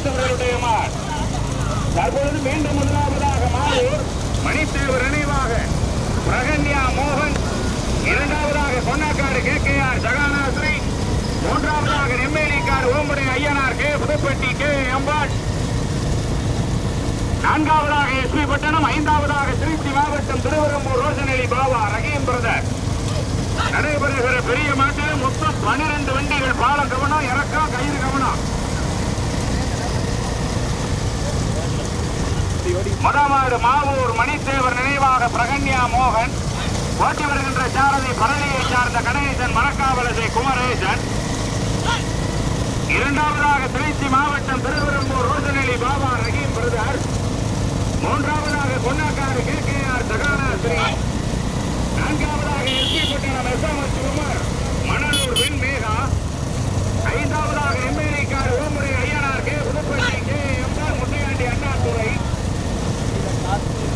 ஆழ்வின் பிரதர்சவர்களுடைய மார் தற்பொழுது மீண்டும் முதலாவதாக மாலூர் மணித்தேவர் நினைவாக பிரகன்யா மோகன் இரண்டாவதாக Konnakkadu K K R Jahanashri மூன்றாவதாக நெம்மேலிக்காடு ஓம்புடை ஐயனார் கே புதுப்பட்டி கே அம்பாள். நான்காவதாக எஸ்பி பட்டணம் ஐந்தாவதாக திருச்சி மாவட்டம் திருவரம்பூர் ரோஷனலி பாபா ரஹீம் பிரதர். நடைபெறுகிற பெரிய மாட்டில் மொத்தம் பனிரெண்டு வண்டிகள் பாலம் கவனம் இறக்கம் கயிறு கவனம். முதமாடு மாவூர் மணித்தேவர் நினைவாக பிரகன்யா மோகன். ஓட்டி வருகின்ற சாரதி பரணியை சார்ந்த கணேசன் மரக்காவலசை குமரேசன். இரண்டாவதாக திருச்சி மாவட்டம் திருவெரும்பூர் ரோசநெலி பாபா ரஹீம் பிரதர். மூன்றாவதாக Konnakkadu K K R Jaganasri Sri SP Pattinam SMS Umar Manalur வெண் மேகா ஐந்தாவதாக எம்எல்ஏக்கார் ஓமுறை ஐயனார் கே புதுப்பட்டி கே எம்பார் முத்தையாண்டி அண்ணாதுரை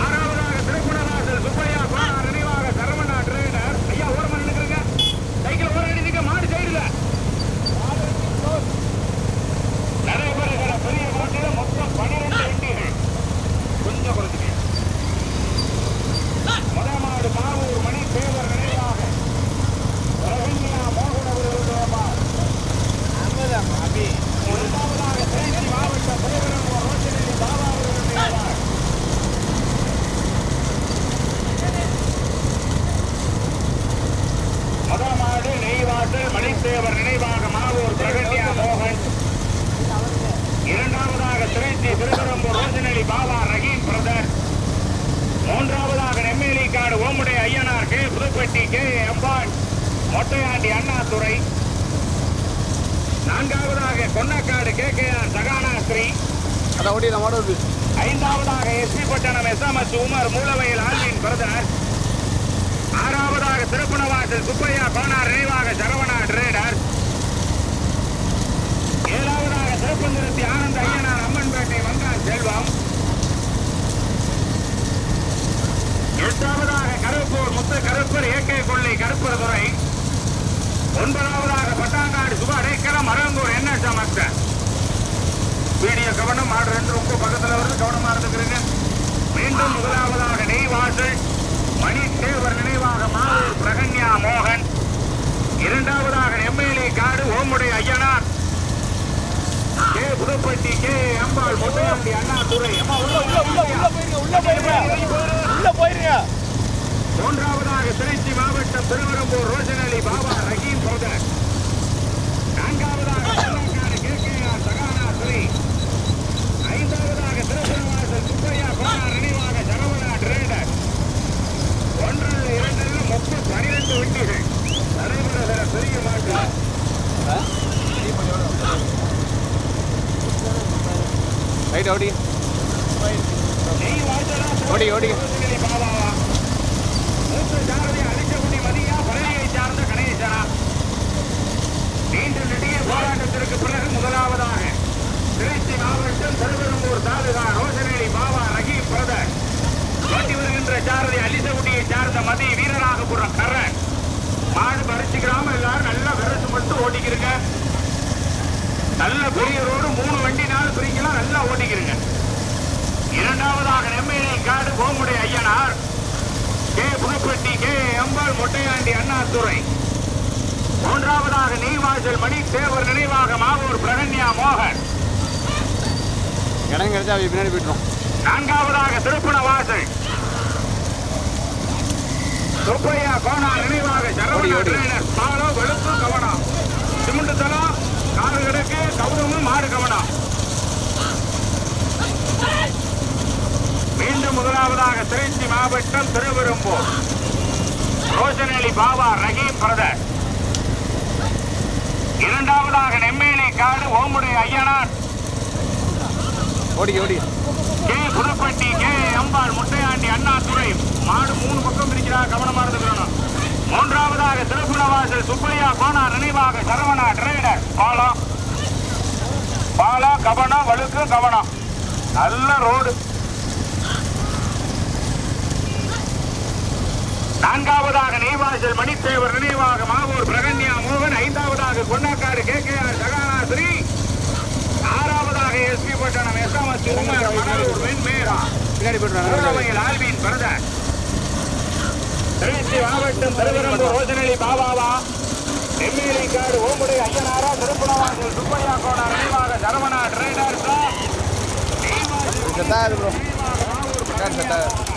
ஆறாவதாக திருக்குணராசல் சுப்பையா கோனார் நினைவாக சரவணா ட்ரேடர் ஐயா ஓரமா நின்னுக்கிறீங்க சைக்கிள் ஓர அடிச்சுக்க மாடு சைடுல நடைபெறுகிற பெரிய மாட்டில மொத்தம் பனிரெண்டு வண்டிகள் கொஞ்சம் குறைஞ்சுக்க முதமாடு மாவூர் மணி தேவர் நினைவாக ரவீந்திரா மோகன் அவர்களுடைய மார். இரண்டாவதாக திருச்சி மாவட்டம் திருவரம்பூர் ரோஷனி பாபா அவர்களுடைய மார். முதமாடு நெய்வாசல் மணித்தேவர் நினைவாக மாவூர் பிரகன்யா மோகன் இரண்டாவதாக திருச்சி திருவரம்பூர் ரோஷனலி பாபா ரஹீம் பிரதர். மூன்றாவதாக நெம்மேலி காடு ஓமுடை ஐயனார் கே புதுப்பட்டி கே. எம்பான் மொட்டையாண்டி அண்ணாதுரை. நான்காவதாக Konnakkadu K. K. R. Sahanasri. ஐந்தாவதாக எஸ்பி பட்டணம் எஸ்எம்எஸ் உமர் மூலவையில் ஆல்வின் பிரதர். ஆறாவதாக திருப்பணவாசல் சுப்பையா கோனார் நினைவாக சரவணா ட்ரேடர். ஏழாவதாக திருப்பந்திரத்தி ஆனந்த ஐயனார் அம்மன்பேட்டை வங்காள் செல்வம். எட்டாவதாக கருப்பூர் முத்து கருப்பர் ஏகே கொள்ளை கருப்பர் துறை. ஒன்பதாவதாக பட்டாங்காடு சுப அடைக்கலம் அரங்கூர் என்ன சமஸ்த வீடியோ கவனம் மாடு ரெண்டு ரொம்ப பக்கத்தில் வருது கவனமாக இருந்துக்கிறீங்க. மீண்டும் முதலாவதாக நெய்வாசல் மணி தேவர் நினைவாக மாவூர் பிரகன்யா மோகன். இரண்டாவதாக எம்எல்ஏ காடு ஓமுடைய Ayyanar. K Puduppatti K Ambal Muthaiyandi Annadurai. அம்மா உள்ள உள்ள உள்ள உள்ள போயிருங்க உள்ள போயிருங்க. உள்ள போயிருங்க. மூன்றாவதாக திருச்சி மாவட்டம் திருவரம்பூர் ரோஷனலி பாபா ரஹீம் பிரதர் நான்காவதாக Vellakkadu K K R Sahana துறை ஐந்தாவதாக திருச்சிவாசல் சுப்பையா கோனார் நினைவாக சரவணா டிரேடர் ஒன்றில் இரண்டில் மொத்தம் பனிரெண்டு வண்டிகள் நடைபெறுகிற பெரிய மாட்டு ரைட் ஓடி ஓடி, ஓடி. ரோஷனலி பாபாவா மூத்த சாரதி சார்ந்த நீண்ட போராட்டத்திற்கு பிறகு முதலாவதாக திருச்சி மாவட்டம் திருவெரும்பூர் தாலுகா ரோசனேரி பாபா ரஹீம் பிரதர் ஓட்டி வருகின்ற சாரதி அலிசகுடியை சார்ந்த மதி வீரராகபுரம் கரண் மாடு பறிச்சுக்கிறாம எல்லாரும் நல்லா விரசு மட்டும் ஓட்டிக்கிறீங்க நல்ல பெரிய ரோடு மூணு வண்டி நாலு பிரிக்கலாம் நல்லா ஓட்டிக்கிறீங்க. இரண்டாவதாக நெம்மேலி காடு கோமுடை Ayyanar. K Puduppatti K Ambal Mottaiyandi Annadurai. மூன்றாவதாக நெய்வாசல் மணி தேவர் நினைவாக மாவூர் பிரகன்யா மோகன். இடம் கிடைச்சா பின்னாடி போயிட்டுரும் நான்காவதாக திருப்பண வாசல் சுப்பையா கோனா நினைவாக சரவணா. ட்ரெயினர் பாலோ வெளுப்பு கவனம் சிமெண்ட் தளம் காரு கிடக்கு கவுதமு மாடு கவனம் மீண்டும் முதலாவதாக திருச்சி மாவட்டம் திருவெரும்பூர் ரோஷனலி பாபா ரஹீம் பிரதர். இரண்டாவதாக நெம்மேலி காடு ஓமுடைய ஐயனார் ஓடி ஓடி. K Puduppatti K Ambal Muttaiyandi Annadurai. மாடு மூணு பக்கம் இருக்கிறா கவனமா இருந்துக்கணும். மூன்றாவதாக திருப்புணவாசல் சுப்பையா கோனார் நினைவாக சரவணா டிரைடர். பாலம் பாலம் கவனம் வழுக்கு கவனம் நல்ல ரோடு. நான்காவதாக நெய்வாசல் மணித்தேவர் நினைவாக மாவூர் பிரகன்யா மோகன். ஐந்தாவதாக Konnakkadu K. K. R. Sahanasri. ஆறாவதாக எஸ்பி பட்டணம் எஸ்எம்எஸ் உமர் மணலூர் வெண்மேரா பின்னாடி மூலமையில் ஆல்வின் பிரதர். திருச்சி மாவட்டம் திருவரம்பூர் ரோஜனலி பாபாவா. எம்ஏலி காடு ஓமுடி ஐயனாரா திருப்பணவாசல் சுப்பையா கோடா நினைவாக சரவணா ட்ரைடர் செட் ஆகுது ப்ரோ கார் செட் ஆகுது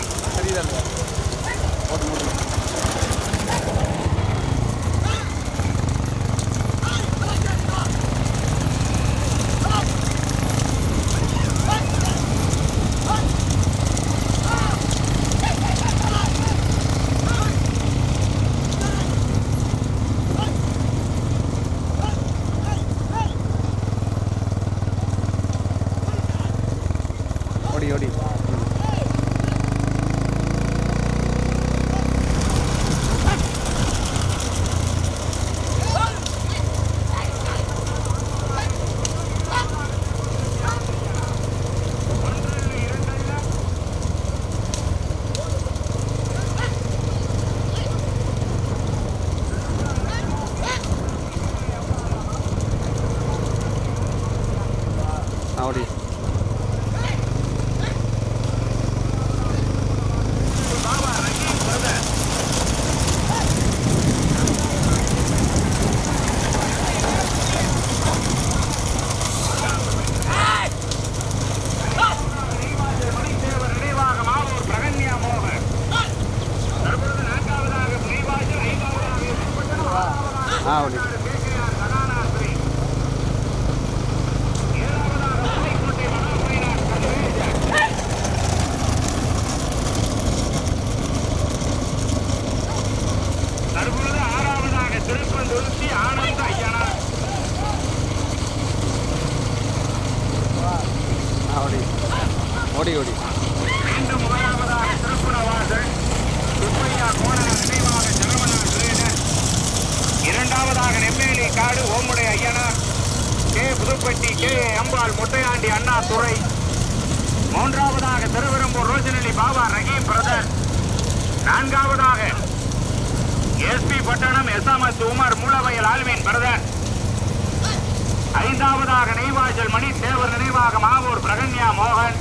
சரிதான் ஓட்டு மூட்டு ஓடி ஓடி ஆ ஓடி மணித்தேவர் நினைவாக மாவூர் பிரகன்யா மோகன் தற்பொழுது நான்காவதாக நெய்வாசல் ஐந்தாவதாக எஸ்பி பட்டணம் ஆறாவதாக ஆ ஓடி கேகேஆர் சகானாஸ்ரீ ஏழாவதாக புதுக்கோட்டை மகாபைரவர் கதிரேசன் தற்பொழுது ஆறாவதாக திருப்பந்துருத்தி ஆனந்த ஐயனார் ஆ ஓடி ஓடி ஓடி மீண்டும் முதலாவதாக திருப்புணவாசல் சுப்பையா கோணர் நினைவாக சரவணா டிரேடர் இரண்டாவதாக நெம்மேலி காடு ஓமுடைய Ayyanar K Pudupatti K A. Ambal முட்டையாண்டி Annadurai மூன்றாவதாக திருவரம்பூர் ரோஜனலி பாபா ரஹீம் பிரதர் நான்காவதாக SP Pattanam SMS Umar Moolavayal Alvin brother. ஐந்தாவதாக நெய்வாசல் மணி தேவர் நினைவாக மாவூர் பிரகன்யா மோகன்.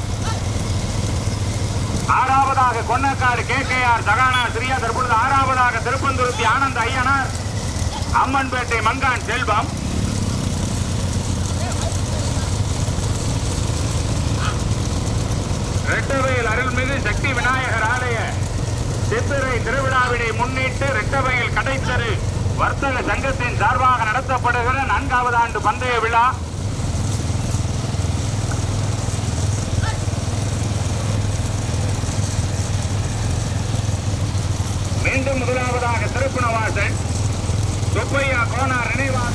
ஆறாவதாக Konnakkadu K K R Jahana Shriya தற்பொழுது ஆறாவதாக திருப்பந்துருத்தி ஆனந்த ஐயனார். அம்மன்பேட்டை மங்கான் செல்வம். ரெட்டவயல் அருள்மிகு சக்தி விநாயகர் ஆலய சித்திரை திருவிழாவினை முன்னிட்டு ரெட்டவையில் கடைத்தரு வர்த்தக சங்கத்தின் சார்பாக நடத்தப்படுகிற நான்காவது ஆண்டு பந்தய விழா. மீண்டும் முதலாவதாக திருப்புணவாசல் சுப்பையா கோனார் நினைவாக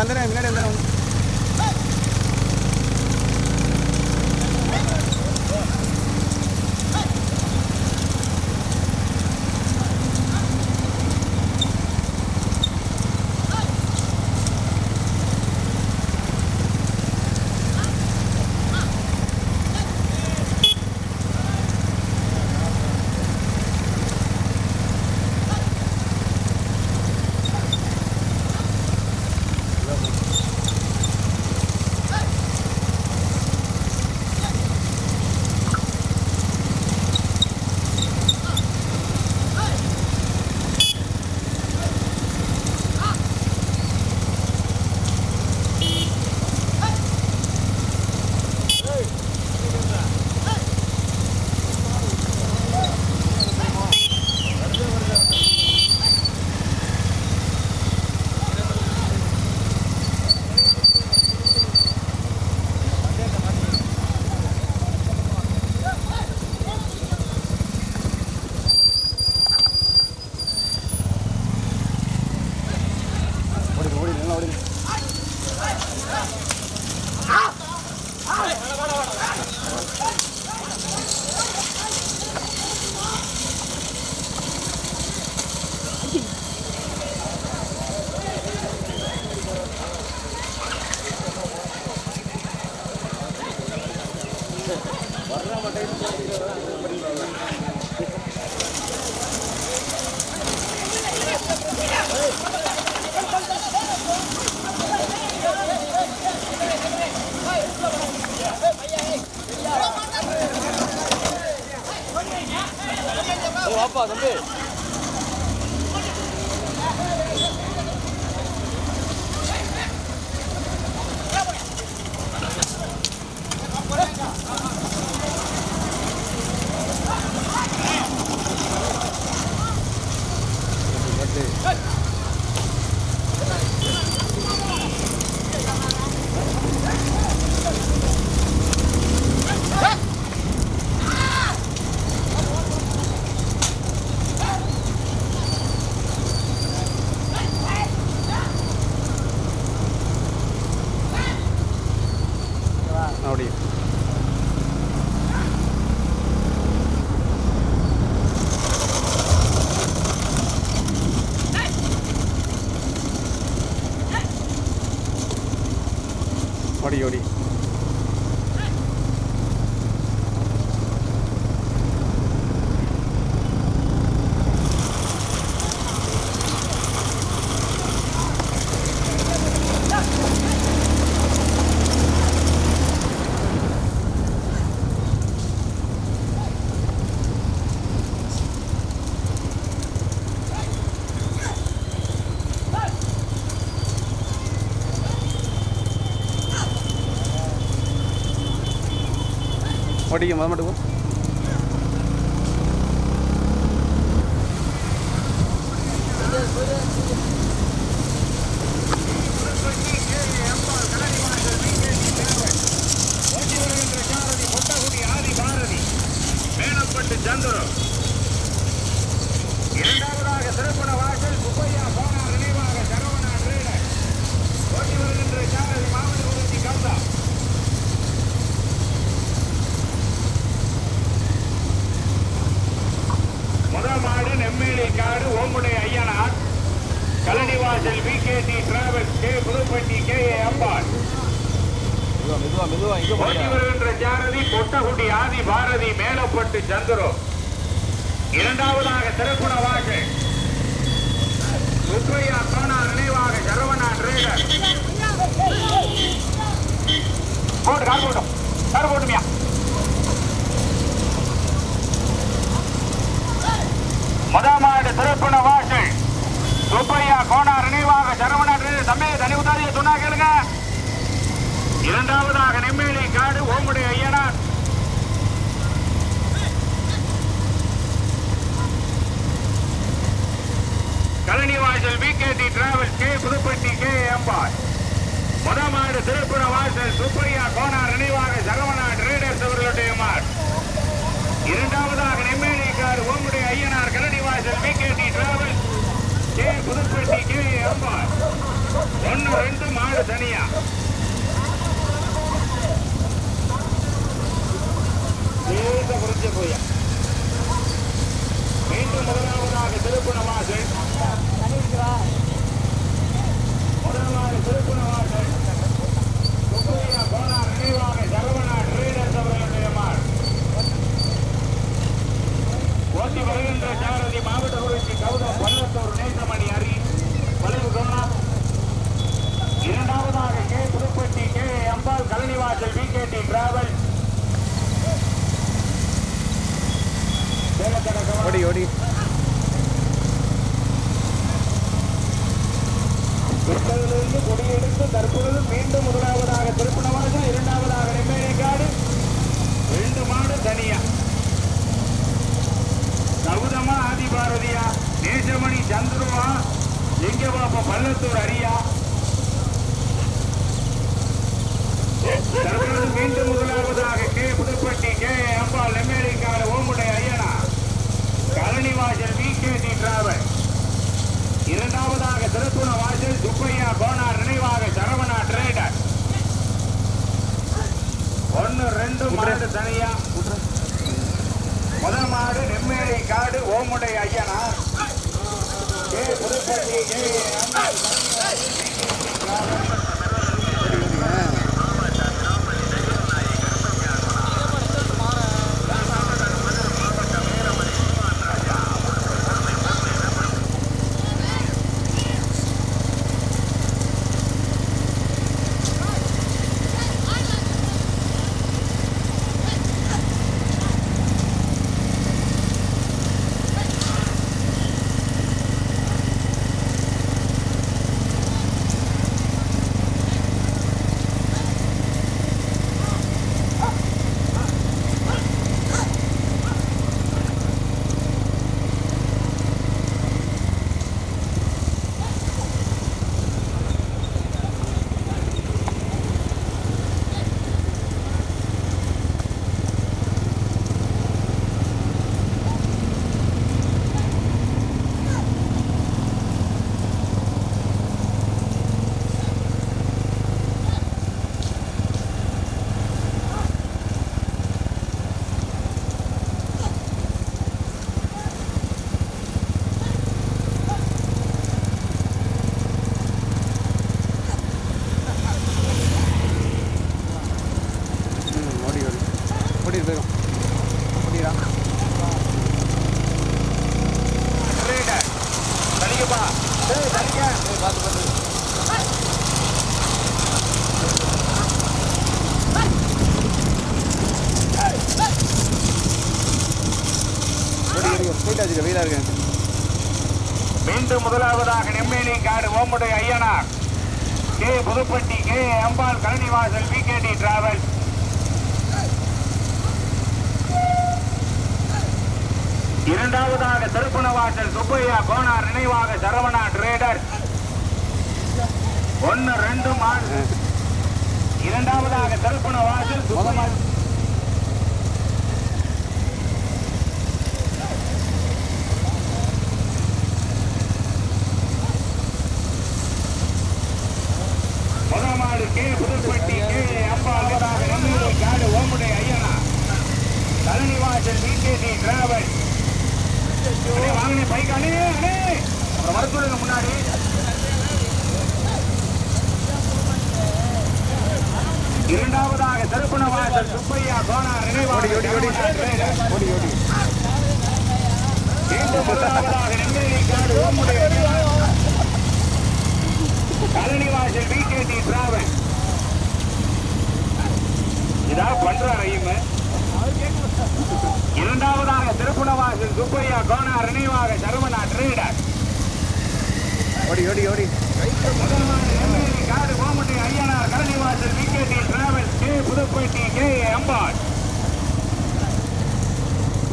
അങ്ങനെ എങ്ങനെയാണ് ನೋಡಿ. படிக்க மொதல் மட்டும் சந்துரம் இரண்டாவதாக திருப்பண வாசல் சுப்பையா போனார் நினைவாக சரவணா ட்ரேடர். ஓட்டி வருகின்ற சாரதி மாவட்ட முதமாடு நெம்மேலி காடு ஓங்குடை Ayyanar. Kalanivasal V K D travels K Pudupatti K A Ambal. ஓட்டி வருகின்ற ஜாரதி பொட்டகுடி ஆதி பாரதி மேலப்பட்டு சந்திரோ. இரண்டாவதாக திறக்குண வாக்கு மாடு தனியா லேச குறிச்ச போயா மீண்டும் முதலாவதாக திருப்பணவாசல் முதலாவது திருப்பணவாசல் சுப்பையா போனார் நினைவாக சரவணா ட்ரேடர்ஸ் அவர்களுடைய மாடு ஓட்டி வருகின்ற சாரதி மாவட்ட குறிச்சி கௌதம் பள்ளத்தூர் நேசமணி அரி வளைவு கொண்டா இரண்டாவதாக K Pudupatti K Ambal Kalanivasal V K D travel ஓடி ஓடி விற்பதிலிருந்து கொடியெடுத்து தற்பொழுது மீண்டும் முதலாவதாக திருப்பணவாசல் இரண்டாவதாக நெம்மேலிக்காடு ரெண்டு மாடு தனியா கௌதமா ஆதிபாரதியா நேசமணி சந்துருவா? எங்க பாப்பா பள்ளத்தூர் அரியா? தற்பொழுது மீண்டும் முதலாவதாக K. Pudupatti K. Ambal Nemmelikkadu ஓமுடை Ayyana Kalanivasal V. K. D travel. இரண்டாவதாக திருத்துண வாசல் சுப்பையா கோனார் நினைவாக சரவணா ட்ரேடர் ஒன்னு ரெண்டு மாடு தனியா முதல் மாடு நெம்மேலி காடு ஓமுடை ஐயனா கே புதுப்பட்டி திருப்பணவாசல் சுப்பையா கோனார் நினைவாக சரவணா ட்ரேடர் ஒன்னு ரெண்டு மாடு இரண்டாவதாக திருப்பணவாசல் சுப்பையா கே புதுப்பட்டி கே அம்பாள் நினைவாக காடு ஓமுடை ஐயனா. கலனிவாசல் வி டிராவல் வாங்கண்ணே பைக் அண்ணே அண்ணே. அப்புறம் வர சொல்லுங்க முன்னாடி. இரண்டாவதாக திருப்பணவாசல் சுப்பையா கோனார் நினைவாக ஓடி. ஓடி ஓடி மீண்டும் முதலாவதாக நெம்மேலி காடு ஓமுடைய Kalanivasal V K D travel இதா பண்றார் ஐயம்ம இரண்டாவதாக திருப்புணவாசல் சுப்பையா கோனார் நினைவாக சரவணா ட்ரேடர் ஓடி ஓடி ஓடி. முதல்வர் எம்எல்ஏ காடு Komati Ayyanar Kalanivasal VKD travel K Pudupettai K Ambal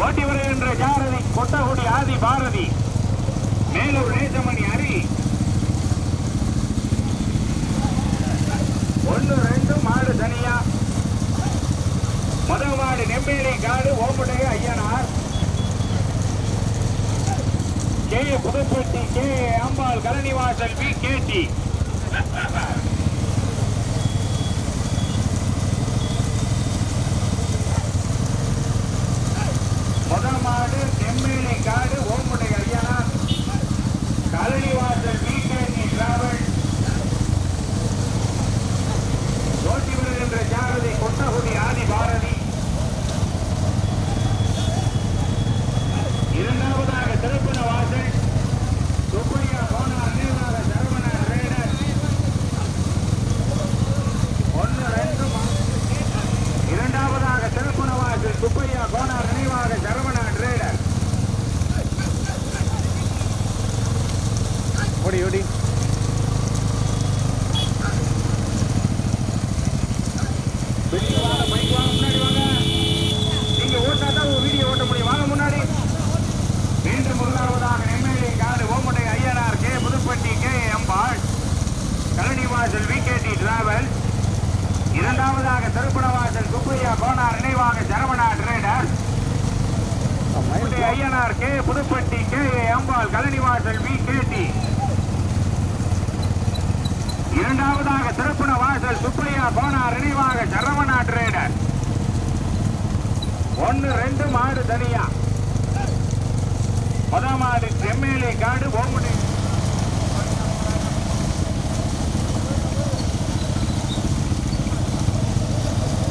ஓட்டி வருகின்ற ஜாரதி கொட்டகுடி ஆதி பாரதி மேலூர் நேசமணி ஹரி ஒன்று ரெண்டு மாடு தனியா. முதல் மாடு Nembelikadu Omudaiya Ayyanar. K Pudupatti K. Ambal Kalanivasal P. Kettikadu Omudai Ayyana Kazhanivasal PKC travel ஓட்டி வருகின்ற ஜாரதி கொட்டகுடி ஆதி பாரதி இரண்டாவதாக திருப்பண வாசல் சுப்பையா கோனார் நீர்வாக சரவண ரேடர் ஒன்று ரெண்டு மா- இரண்டாவதாக திருப்பண வாசல் சுப்பையா கோனார் நினைவாக சரவண ரேடர் ஓடி ஓடி வெளியே வாங்க மைக் வாங்க முன்னாடி வாங்க நீங்க ஓட்டா தான் ஒரு வீடியோ ஓட்ட முடியும் வாங்க முன்னாடி மீண்டும் முதலாவதாக நெம்மேலி காடு ஓமடை Ayyanar K Pudupatti K Ambal Kalanivasal VKD travel. இரண்டாவதாக திருப்பணவாசல் குப்பையா கோனார் நினைவாக Saravana trader Ayyanar K. Pudupatti K. Kalanivasal Kalanivasal VKD இரண்டாவதாக திருப்பண வாசல் சுப்பையா போனார் நினைவாக சரவணா ட்ரேடர் ஒன்னு ரெண்டு மாடு தனியா. முத மாடு எம்எல்ஏ காடு ஓமுடி.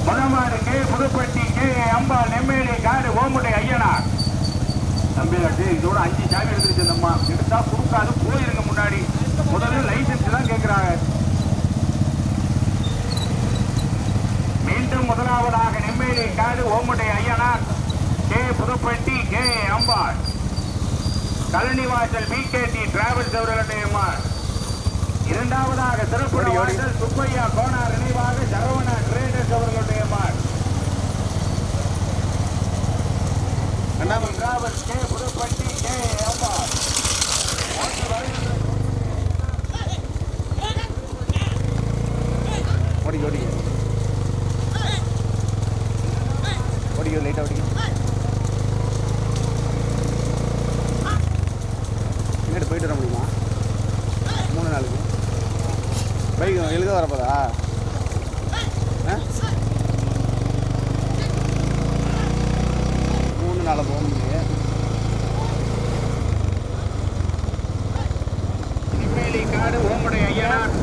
முத மாடு K Pudupatti K Ambal MLA காடு ஓமுடை ஐயனார். தம்பி இதோட அஞ்சு சாமி எடுத்துருச்சு இந்த அம்மா. எடுத்தா கொடுக்காது போயிருங்க முன்னாடி. முதல்ல லைசன்ஸ் தான் கேட்கிறாங்க மீண்டும் முதலாவதாக நெம்மேலி காடு ஓமுடை Ayyanar K. Pudupatti K. Ambal. Kalanivasal PKD travels அவர்களுடைய இரண்டாவதாக திருப்பதி சுப்பையா கோனார் நினைவாக சரவணா ட்ரேடர்ஸ் அவர்களுடைய மார் travels K. Pudupatti K. Ambal. ஒன்று வருகின்ற ஓடி லைட்டாக ஓடி. எங்கிட்ட போயிட்டு வர முடியுமா? மூணு நாளுக்கு. பைக் எழுத வரப்போதா ஆ? மூணு நாள் போக முடியும் நெம்மேலி காடு ஓமுடை ஐயனார்